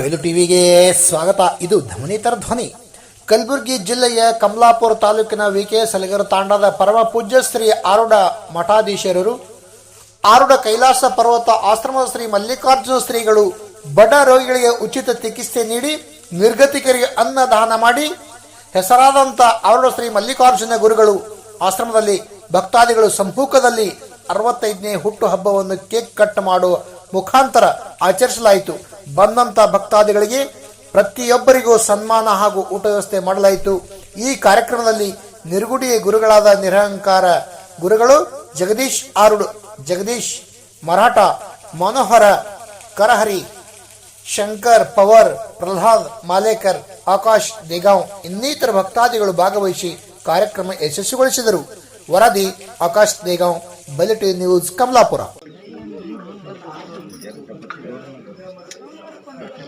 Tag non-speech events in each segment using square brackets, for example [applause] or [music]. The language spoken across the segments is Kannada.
ಟಿವಿಗೆ ಸ್ವಾಗತ. ಇದು ಧ್ವನಿತರ ಧ್ವನಿ. ಕಲಬುರಗಿ ಜಿಲ್ಲೆಯ ಕಮಲಾಪುರ ತಾಲೂಕಿನ ವಿ ಕೆ ಸಲಗರ ತಾಂಡದ ಪರಮ ಪೂಜ್ಯ ಶ್ರೀ ಆರುಡ ಮಠಾಧೀಶರರು, ಆರುಡ ಕೈಲಾಸ ಪರ್ವತ ಆಶ್ರಮದ ಶ್ರೀ ಮಲ್ಲಿಕಾರ್ಜುನ ಶ್ರೀಗಳು ಬಡ ರೋಗಿಗಳಿಗೆ ಉಚಿತ ಚಿಕಿತ್ಸೆ ನೀಡಿ, ನಿರ್ಗತಿಕರಿಗೆ ಅನ್ನದಾನ ಮಾಡಿ ಹೆಸರಾದಂಥ ಆರುಡ ಶ್ರೀ ಮಲ್ಲಿಕಾರ್ಜುನ ಗುರುಗಳು ಆಶ್ರಮದಲ್ಲಿ, ಭಕ್ತಾದಿಗಳು ಸಂಪೂಕದಲ್ಲಿ ಅರವತ್ತೈದನೇ ಹುಟ್ಟು ಹಬ್ಬವನ್ನು ಕೇಕ್ ಕಟ್ ಮಾಡುವ ಮುಖಾಂತರ ಆಚರಿಸಲಾಯಿತು. ಬಂದಂತ ಭಕ್ತಾದಿಗಳಿಗೆ ಪ್ರತಿಯೊಬ್ಬರಿಗೂ ಸನ್ಮಾನ ಹಾಗೂ ಊಟ ವ್ಯವಸ್ಥೆ ಮಾಡಲಾಯಿತು. ಈ ಕಾರ್ಯಕ್ರಮದಲ್ಲಿ ನಿರ್ಗುಡಿ ಗುರುಗಳಾದ ನಿರಹಂಕಾರ ಗುರುಗಳು ಜಗದೀಶ್ ಆರುಡು, ಜಗದೀಶ್ ಮರಾಠ, ಮನೋಹರ ಕರಹರಿ, ಶಂಕರ್ ಪವರ್, ಪ್ರಹ್ಲಾದ್ ಮಾಲೇಕರ್, ಆಕಾಶ್ ದೇಗಾಂವ್ ಇನ್ನಿತರ ಭಕ್ತಾದಿಗಳು ಭಾಗವಹಿಸಿ ಕಾರ್ಯಕ್ರಮ ಯಶಸ್ವಿಗೊಳಿಸಿದರು. ವರದಿ ಆಕಾಶ್ ದೇಗಾಂವ್ ಬಲಿಟಿ ನ್ಯೂಸ್, ಕಮಲಾಪುರ.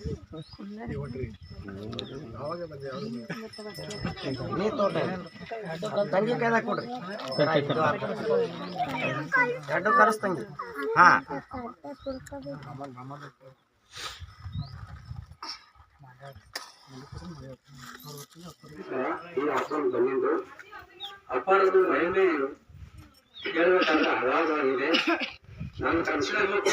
[laughs] ತಂಗಿ ಕೈದಾಗ ಕೊಡ್ರಿ ಎರಡು ಹಾ ಈ ಆಶ್ರಮ ಬಂದಿದ್ದು ಅಪಾರದು ಮಹಿಮೆ ಕೇಳಬೇಕಾದ್ರೆ ಹಳವಾಗಿದೆ ನನ್ನ ಕನಸಿನಲ್ಲೂ ಕೂಡ